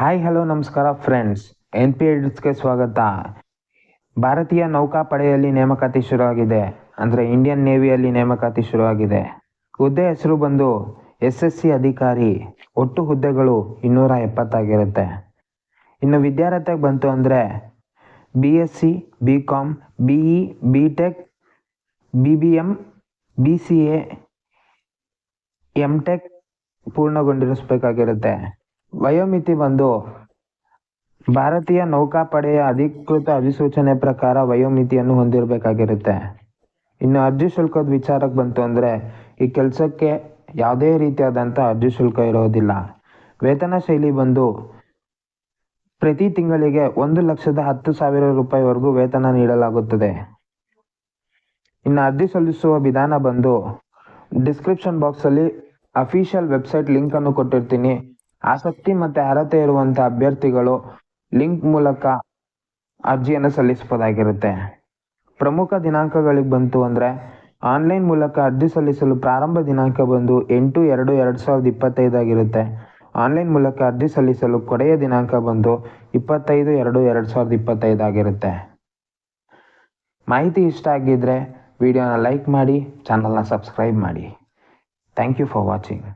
Hi hello ನಮಸ್ಕಾರ friends N P ಎಡ್ಸ್ಗೆ ಸ್ವಾಗತ. ಭಾರತೀಯ ನೌಕಾಪಡೆಯಲ್ಲಿ ನೇಮಕಾತಿ ಶುರುವಾಗಿದೆ. ಅಂದರೆ ಇಂಡಿಯನ್ ನೇವಿಯಲ್ಲಿ ನೇಮಕಾತಿ ಶುರುವಾಗಿದೆ. ಹುದ್ದೆ ಹೆಸರು ಬಂದು ಎಸ್ ಎಸ್ ಸಿ ಅಧಿಕಾರಿ. ಒಟ್ಟು ಹುದ್ದೆಗಳು ಇನ್ನೂರ ಎಪ್ಪತ್ತಾಗಿರುತ್ತೆ. ಇನ್ನು ವಿದ್ಯಾರ್ಥಿಗೆ ಬಂತು ಅಂದರೆ B S C B com B E B tech B B M B C A M tech ಪೂರ್ಣಗೊಂಡಿರಿಸಬೇಕಾಗಿರುತ್ತೆ. ವಯೋಮಿತಿ ಬಂದು ಭಾರತೀಯ ನೌಕಾಪಡೆಯ ಅಧಿಕೃತ ಅಧಿಸೂಚನೆ ಪ್ರಕಾರ ವಯೋಮಿತಿಯನ್ನು ಹೊಂದಿರಬೇಕಾಗಿರುತ್ತೆ. ಇನ್ನು ಅರ್ಜಿ ಶುಲ್ಕದ ವಿಚಾರಕ್ಕೆ ಬಂತು ಅಂದರೆ ಈ ಕೆಲಸಕ್ಕೆ ಯಾವುದೇ ರೀತಿಯಾದಂಥ ಅರ್ಜಿ ಶುಲ್ಕ ಇರೋದಿಲ್ಲ. ವೇತನ ಶೈಲಿ ಬಂದು ಪ್ರತಿ ತಿಂಗಳಿಗೆ ಒಂದು ಲಕ್ಷದ ಹತ್ತು ಸಾವಿರ ರೂಪಾಯಿವರೆಗೂ ವೇತನ ನೀಡಲಾಗುತ್ತದೆ. ಇನ್ನು ಅರ್ಜಿ ಸಲ್ಲಿಸುವ ವಿಧಾನ ಬಂದು ಡಿಸ್ಕ್ರಿಪ್ಷನ್ ಬಾಕ್ಸಲ್ಲಿ ಅಫಿಷಿಯಲ್ ವೆಬ್ಸೈಟ್ ಲಿಂಕನ್ನು ಕೊಟ್ಟಿರ್ತೀನಿ. ಆಸಕ್ತಿ ಮತ್ತು ಅರ್ಹತೆ ಇರುವಂತ ಅಭ್ಯರ್ಥಿಗಳು ಲಿಂಕ್ ಮೂಲಕ ಅರ್ಜಿಯನ್ನು ಸಲ್ಲಿಸಬಹುದಾಗಿರುತ್ತೆ. ಪ್ರಮುಖ ದಿನಾಂಕಗಳಿಗೆ ಬಂತು ಅಂದರೆ ಆನ್ಲೈನ್ ಮೂಲಕ ಅರ್ಜಿ ಸಲ್ಲಿಸಲು ಪ್ರಾರಂಭ ದಿನಾಂಕ ಬಂದು ಎಂಟು ಎರಡು ಎರಡು ಸಾವಿರದ ಇಪ್ಪತ್ತೈದಾಗಿರುತ್ತೆ ಆನ್ಲೈನ್ ಮೂಲಕ ಅರ್ಜಿ ಸಲ್ಲಿಸಲು ಕೊನೆಯ ದಿನಾಂಕ ಬಂದು ಇಪ್ಪತ್ತೈದು ಎರಡು ಎರಡು ಸಾವಿರದ ಇಪ್ಪತ್ತೈದಾಗಿರುತ್ತೆ ಮಾಹಿತಿ ಇಷ್ಟ ಆಗಿದ್ದರೆ ವಿಡಿಯೋನ ಲೈಕ್ ಮಾಡಿ, ಚಾನಲ್ನ ಸಬ್ಸ್ಕ್ರೈಬ್ ಮಾಡಿ. Thank you for watching.